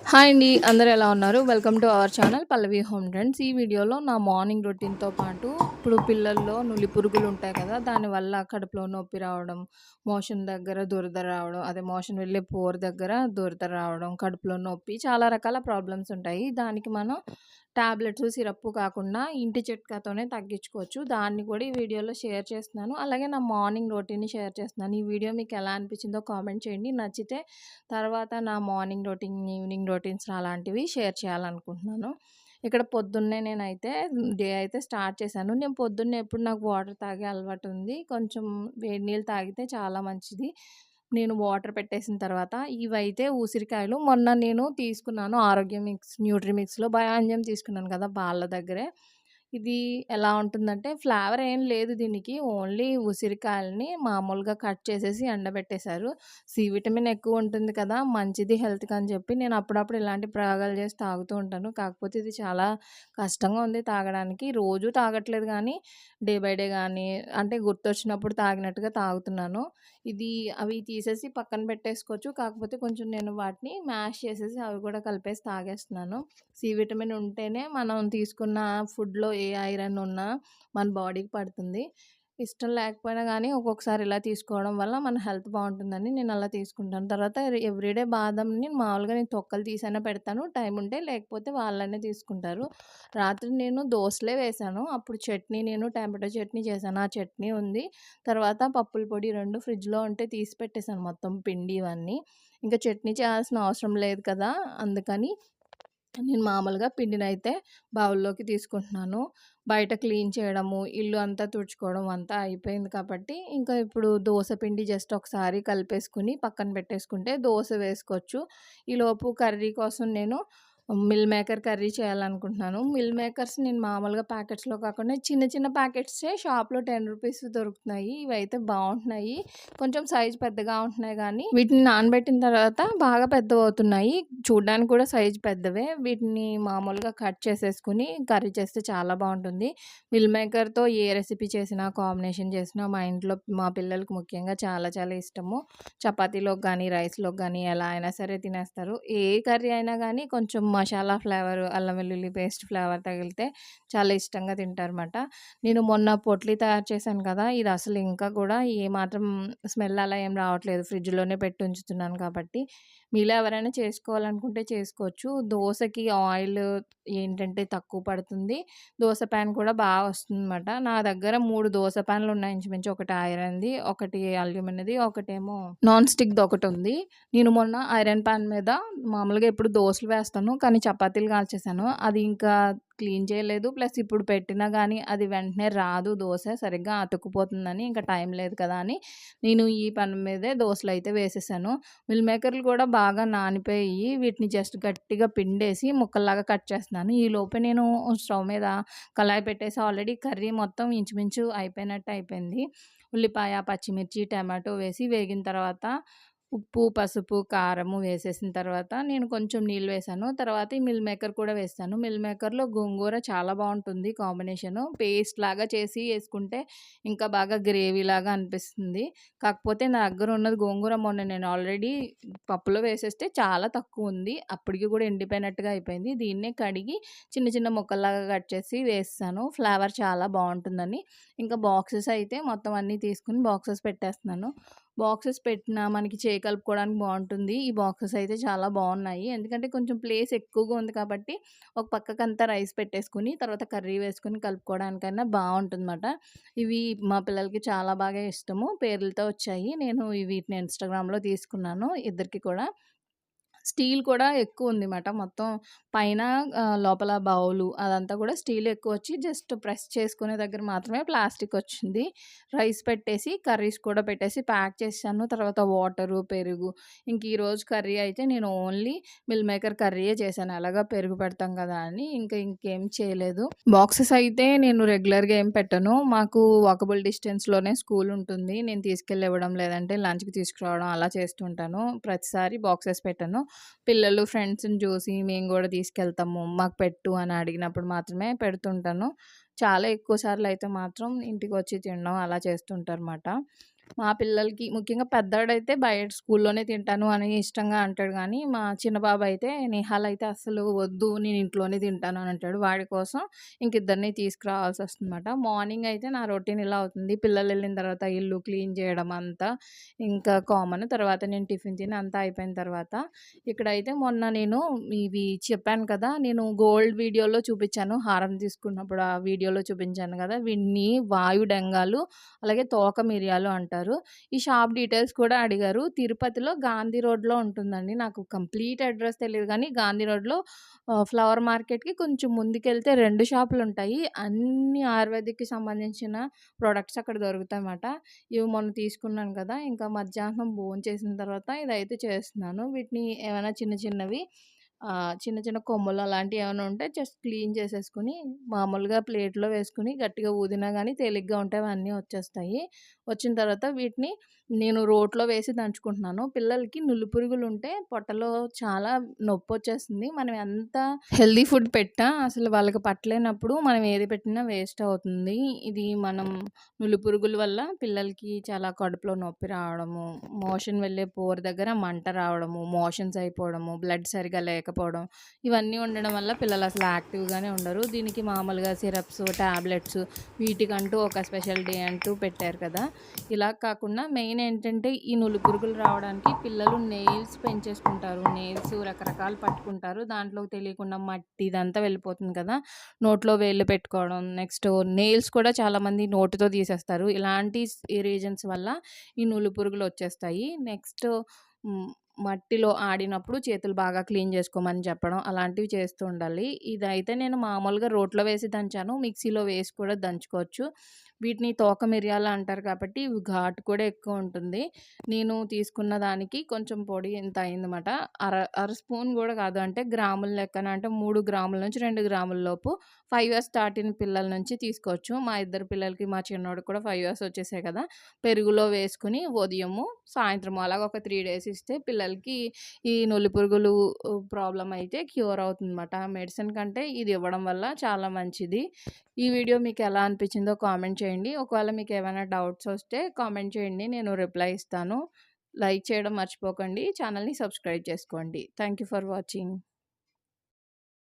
Hi అండి అందరూ ఎలా ఉన్నారు? Welcome to our channel Pallavi home trends ఈ వీడియోలో నా మార్నింగ్ రొటీన్తో పాటు ఇప్పుడు పిల్లల్లో నులి పురుగులు ఉంటాయి కదా దానివల్ల కడుపులో నొప్పి రావడం మోషన్ దగ్గర దురద రావడం అదే మోషన్ వెళ్ళే పోర్ దగ్గర దురద రావడం కడుపులో నొప్పి చాలా రకాల ప్రాబ్లమ్స్ ఉంటాయి. దానికి మనం టాబ్లెట్స్ సిరప్ కాకుండా ఇంటి చిట్కాతోనే తగ్గించుకోవచ్చు. దాన్ని కూడా ఈ వీడియోలో షేర్ చేస్తున్నాను. అలాగే నా మార్నింగ్ రొటీన్ని షేర్ చేస్తున్నాను. ఈ వీడియో మీకు ఎలా అనిపించిందో కామెంట్ చేయండి. నచ్చితే తర్వాత నా మార్నింగ్ రొటీన్ ఈవినింగ్ రొటీన్స్ అలాంటివి షేర్ చేయాలనుకుంటున్నాను. ఇక్కడ పొద్దున్నే నేనైతే డే అయితే స్టార్ట్ చేశాను. నేను పొద్దున్నే ఎప్పుడు నాకు వాటర్ తాగే అలవాటు ఉంది. కొంచెం వేడి నీళ్ళు తాగితే చాలా మంచిది. నేను వాటర్ పెట్టేసిన తర్వాత ఇవైతే ఉసిరికాయలు. మొన్న నేను తీసుకున్నాను ఆరోగ్య మిక్స్ న్యూట్రీ మిక్స్లో. బయాంజం తీసుకున్నాను కదా వాళ్ళ దగ్గరే. ఇది ఎలా ఉంటుందంటే ఫ్లేవర్ ఏం లేదు దీనికి. ఓన్లీ ఉసిరికాయలని మామూలుగా కట్ చేసేసి ఎండబెట్టేశారు. సి విటమిన్ ఎక్కువ ఉంటుంది కదా మంచిది హెల్త్కి అని చెప్పి నేను అప్పుడప్పుడు ఇలాంటి ప్రయోగాలు చేసి తాగుతూ ఉంటాను. కాకపోతే ఇది చాలా కష్టంగా ఉంది తాగడానికి. రోజు తాగట్లేదు కానీ డే బై డే కానీ అంటే గుర్తొచ్చినప్పుడు తాగినట్టుగా తాగుతున్నాను. ఇది అవి తీసేసి పక్కన పెట్టేసుకోవచ్చు. కాకపోతే కొంచెం నేను వాటిని మ్యాష్ చేసేసి అవి కూడా కలిపేసి తాగేస్తున్నాను. సి విటమిన్ ఉంటేనే మనం తీసుకున్న ఫుడ్లో ఏ ఐరన్ ఉన్నా మన బాడీకి పడుతుంది. ఇష్టం లేకపోయినా కానీ ఒక్కొక్కసారి ఇలా తీసుకోవడం వల్ల మన హెల్త్ బాగుంటుందని నేను అలా తీసుకుంటాను. తర్వాత ఎవ్రీడే బాదంని మామూలుగా నేను తొక్కలు తీసైనా పెడతాను. టైం ఉంటే లేకపోతే వాళ్ళనే తీసుకుంటారు. రాత్రి నేను దోశలే వేశాను అప్పుడు చట్నీ నేను టమాటో చట్నీ చేశాను. ఆ చట్నీ ఉంది. తర్వాత పప్పుల పొడి రెండు ఫ్రిడ్జ్లో ఉంటే తీసి పెట్టేశాను మొత్తం పిండి ఇవన్నీ. ఇంకా చట్నీ చేయాల్సిన అవసరం లేదు కదా అందుకని నేను మామూలుగా పిండినైతే బౌల్లోకి తీసుకుంటున్నాను. బయట క్లీన్ చేయడము ఇల్లు అంతా తుడుచుకోవడం అంతా అయిపోయింది కాబట్టి ఇంకా ఇప్పుడు దోశ పిండి జస్ట్ ఒకసారి కలిపేసుకుని పక్కన పెట్టేసుకుంటే దోశ వేసుకోవచ్చు. ఈలోపు కర్రీ కోసం నేను మిల్ మేకర్ కర్రీ చేయాలనుకుంటున్నాను. మిల్ మేకర్స్ నేను మామూలుగా ప్యాకెట్స్లో కాకుండా చిన్న చిన్న ప్యాకెట్సే షాప్లో టెన్ రూపీస్ దొరుకుతున్నాయి. ఇవైతే బాగుంటున్నాయి. కొంచెం సైజ్ పెద్దగా ఉంటున్నాయి కానీ వీటిని నానబెట్టిన తర్వాత బాగా పెద్దవి అవుతున్నాయి. చూడడానికి కూడా సైజ్ పెద్దవే. వీటిని మామూలుగా కట్ చేసేసుకుని కర్రీ చేస్తే చాలా బాగుంటుంది. మిల్ మేకర్తో ఏ రెసిపీ చేసినా కాంబినేషన్ చేసినా మా ఇంట్లో మా పిల్లలకు ముఖ్యంగా చాలా చాలా ఇష్టము. చపాతీలోకి కానీ రైస్లోకి కానీ ఎలా అయినా సరే తినేస్తారు. ఏ కర్రీ అయినా కానీ కొంచెం మసాలా ఫ్లేవర్ అల్లం వెల్లుల్లి పేస్ట్ ఫ్లేవర్ తగిలితే చాలా ఇష్టంగా తింటారన్నమాట. నేను మొన్న పొట్లీ తయారు చేశాను కదా ఇది అసలు ఇంకా కూడా ఏమాత్రం స్మెల్ అలా ఏం రావట్లేదు. ఫ్రిడ్జ్లోనే పెట్టి ఉంచుతున్నాను కాబట్టి. మీలో ఎవరైనా చేసుకోవాలనుకుంటే చేసుకోవచ్చు. దోశకి ఆయిల్ ఏంటంటే తక్కువ పడుతుంది. దోశ ప్యాన్ కూడా బాగా వస్తుందన్నమాట. నా దగ్గర మూడు దోశ ప్యాన్లు ఉన్నాయి ఇంచుమించు. ఒకటి ఐరన్ది ఒకటి అల్యూమినియది ఒకటేమో నాన్ స్టిక్ది ఒకటి ఉంది. నేను మొన్న ఐరన్ ప్యాన్ మీద మామూలుగా ఎప్పుడు దోశలు వేస్తాను. కానీ చపాతీలు కాల్చేసాను అది ఇంకా క్లీన్ చేయలేదు. ప్లస్ ఇప్పుడు పెట్టినా కానీ అది వెంటనే రాదు దోశ సరిగ్గా అతుక్కుపోతుందని ఇంకా టైం లేదు కదా అని నేను ఈ పని మీదే దోశలు అయితే వేసేసాను. మిల్ మేకర్లు కూడా బాగా నానిపోయి వీటిని జస్ట్ గట్టిగా పిండేసి ముక్కల్లాగా కట్ చేస్తున్నాను. ఈ లోపే నేను స్టవ్ మీద కళాయి పెట్టేసి ఆల్రెడీ కర్రీ మొత్తం ఇంచుమించు అయిపోయినట్టు అయిపోయింది. ఉల్లిపాయ పచ్చిమిర్చి టమాటో వేసి వేగిన తర్వాత ఉప్పు పసుపు కారము వేసేసిన తర్వాత నేను కొంచెం నీళ్ళు వేసాను. తర్వాత ఈ మిల్ మేకర్ కూడా వేస్తాను. మిల్ మేకర్లో గోంగూర చాలా బాగుంటుంది కాంబినేషను. పేస్ట్ లాగా చేసి వేసుకుంటే ఇంకా బాగా గ్రేవీ లాగా అనిపిస్తుంది. కాకపోతే నా దగ్గర ఉన్నది గోంగూర మొన్న నేను ఆల్రెడీ పప్పులో వేసేస్తే చాలా తక్కువ ఉంది. అప్పటికి కూడా ఎండిపోయినట్టుగా అయిపోయింది. దీన్నే కడిగి చిన్న చిన్న ముక్కల్లాగా కట్ చేసి వేస్తాను. ఫ్లేవర్ చాలా బాగుంటుందని. ఇంకా బాక్సెస్ అయితే మొత్తం అన్నీ తీసుకుని బాక్సెస్ పెట్టేస్తున్నాను. బాక్సెస్ పెట్టినా మనకి చే కలుపుకోవడానికి బాగుంటుంది. ఈ బాక్సెస్ అయితే చాలా బాగున్నాయి. ఎందుకంటే కొంచెం ప్లేస్ ఎక్కువగా ఉంది కాబట్టి ఒక పక్కకంతా రైస్ పెట్టేసుకుని తర్వాత కర్రీ వేసుకొని కలుపుకోవడానికైనా బాగుంటుందన్నమాట. ఇవి మా పిల్లలకి చాలా బాగా ఇష్టము. పేర్లతో వచ్చాయి. నేను వీటిని ఇన్స్టాగ్రామ్లో తీసుకున్నాను. ఇద్దరికి కూడా. స్టీల్ కూడా ఎక్కువ ఉంది మాట మొత్తం పైన లోపల బౌలు అదంతా కూడా స్టీల్ ఎక్కువ వచ్చి జస్ట్ ప్రెస్ చేసుకునే దగ్గర మాత్రమే ప్లాస్టిక్ వచ్చింది. రైస్ పెట్టేసి కర్రీస్ కూడా పెట్టేసి ప్యాక్ చేశాను. తర్వాత వాటరు పెరుగు. ఇంక ఈరోజు కర్రీ అయితే నేను ఓన్లీ మిల్ మేకర్ కర్రీయే చేశాను. అలాగా పెరుగు పెడతాం కదా అని. ఇంకా ఇంకేం చేయలేదు. బాక్సెస్ అయితే నేను రెగ్యులర్గా ఏం పెట్టను. మాకు వాకబుల్ డిస్టెన్స్లోనే స్కూల్ ఉంటుంది. నేను తీసుకెళ్ళి ఇవ్వడం లేదంటే లంచ్కి తీసుకురావడం అలా చేస్తుంటాను ప్రతిసారి బాక్సెస్ పెట్టను. పిల్లలు ఫ్రెండ్స్ని చూసి మేము కూడా తీసుకెళ్తాము మాకు పెట్టు అని అడిగినప్పుడు మాత్రమే పెడుతుంటాను. చాలా ఎక్కువ సార్లు అయితే మాత్రం ఇంటికి వచ్చి తినడం అలా చేస్తుంటారు అన్నమాట మా పిల్లలకి ముఖ్యంగా పెద్దవాడైతే బయట స్కూల్లోనే తింటాను అని ఇష్టంగా అంటాడు కానీ మా చిన్న బాబు అయితే నిహాల్ అయితే అసలు వద్దు నేను ఇంట్లోనే తింటాను అని అంటాడు. వాడి కోసం ఇంక ఇద్దరిని తీసుకురావాల్సి వస్తుందన్నమాట. మార్నింగ్ అయితే నా రొటీన్ ఇలా అవుతుంది. పిల్లలు వెళ్ళిన తర్వాత ఇల్లు క్లీన్ చేయడం అంతా ఇంకా కామన్. తర్వాత నేను టిఫిన్ తిని అంతా అయిపోయిన తర్వాత ఇక్కడైతే మొన్న నేను ఇవి చెప్పాను కదా నేను గోల్డ్ వీడియోలో చూపించాను. హారం తీసుకున్నప్పుడు ఆ వీడియోలో చూపించాను కదా వీడిని వాయు డెంగాలు అలాగే తోక మిరియాలు అంటారు. ఈ షాప్ డీటెయిల్స్ కూడా అడిగారు. తిరుపతిలో గాంధీ రోడ్లో ఉంటుందండి. నాకు కంప్లీట్ అడ్రస్ తెలియదు కానీ గాంధీ రోడ్లో ఫ్లవర్ మార్కెట్కి కొంచెం ముందుకెళ్తే రెండు షాపులు ఉంటాయి. అన్ని ఆయుర్వేదిక్కి సంబంధించిన ప్రొడక్ట్స్ అక్కడ దొరుకుతాయి అన్నమాట ఇవి మొన్న తీసుకున్నాను కదా! ఇంకా మధ్యాహ్నం భోజనం చేసిన తర్వాత ఇదైతే చేస్తున్నాను. వీటిని ఏమైనా చిన్న చిన్నవి చిన్న చిన్న కొమ్మలు అలాంటివి ఏమైనా ఉంటే జస్ట్ క్లీన్ చేసేసుకుని మామూలుగా ప్లేట్లో వేసుకుని గట్టిగా ఊదినా కానీ తేలిగ్గా ఉంటాయి అవన్నీ వచ్చేస్తాయి. వచ్చిన తర్వాత వీటిని నేను రోట్లో వేసి దంచుకుంటున్నాను. పిల్లలకి నులి పురుగులు ఉంటే పొట్టలో చాలా నొప్పి వచ్చేస్తుంది. మనం ఎంత హెల్దీ ఫుడ్ పెట్టా అసలు వాళ్ళకి పట్టలేనప్పుడు మనం ఏది పెట్టినా వేస్ట్ అవుతుంది. ఇది మనం నులు పురుగుల వల్ల పిల్లలకి చాలా కడుపులో నొప్పి రావడము మోషన్ వెళ్ళే పోర్ దగ్గర మంట రావడము మోషన్స్ అయిపోవడము బ్లడ్ సరిగా లేకపోవడం ఇవన్నీ ఉండడం వల్ల పిల్లలు అసలు యాక్టివ్గానే ఉండరు. దీనికి మామూలుగా సిరప్స్ ట్యాబ్లెట్స్ వీటికంటూ ఒక స్పెషల్ డే అంటూ పెట్టారు కదా! ఇలా కాకుండా మెయిన్ ఏంటంటే ఈ నులి పురుగులు రావడానికి పిల్లలు నెయిల్స్ పెంచేసుకుంటారు. నెయిల్స్ రకరకాలు పట్టుకుంటారు. దాంట్లో తెలియకుండా మట్టి ఇదంతా వెళ్ళిపోతుంది కదా! నోట్లో వేళ్ళు పెట్టుకోవడం నెక్స్ట్ నెయిల్స్ కూడా చాలామంది నోటుతో తీసేస్తారు. ఇలాంటి రీజన్స్ వల్ల ఈ నులు పురుగులు వచ్చేస్తాయి. నెక్స్ట్ మట్టిలో ఆడినప్పుడు చేతులు బాగా క్లీన్ చేసుకోమని చెప్పడం అలాంటివి చేస్తూ ఉండాలి. ఇదైతే నేను మామూలుగా రోట్లో వేసి దంచాను. మిక్సీలో వేసి కూడా దంచుకోవచ్చు. వీటిని తోక మిరియాలు అంటారు కాబట్టి ఇవి ఘాటు కూడా ఎక్కువ ఉంటుంది. నేను తీసుకున్న దానికి కొంచెం పొడి ఎంత అయిందన్నమాట. అర అర స్పూన్ కూడా కాదు. అంటే గ్రాముల లెక్కన అంటే మూడు గ్రాముల నుంచి రెండు గ్రాముల లోపు ఫైవ్ ఇయర్స్ స్టార్టింగ్ పిల్లల నుంచి తీసుకోవచ్చు. మా ఇద్దరు పిల్లలకి మా చిన్నోడు కూడా ఫైవ్ ఇయర్స్ వచ్చేసాయి కదా. పెరుగులో వేసుకుని ఉదయము సాయంత్రం అలాగ ఒక త్రీ డేస్ ఇస్తే పిల్లలకి ఈ నొల్లి పురుగులు ప్రాబ్లం అయితే క్యూర్ అవుతుందన్నమాట. మెడిసిన్ కంటే ఇది ఇవ్వడం వల్ల చాలా మంచిది. ఈ వీడియో మీకు ఎలా అనిపించిందో కామెంట్ చేయండి. ఒకవేళ మీకు ఏమైనా డౌట్స్ వస్తే కామెంట్ చేయండి. నేను రిప్లై ఇస్తాను. లైక్ చేయడం మర్చిపోకండి. ఛానల్ని సబ్స్క్రైబ్ చేసుకోండి. Thank you for watching.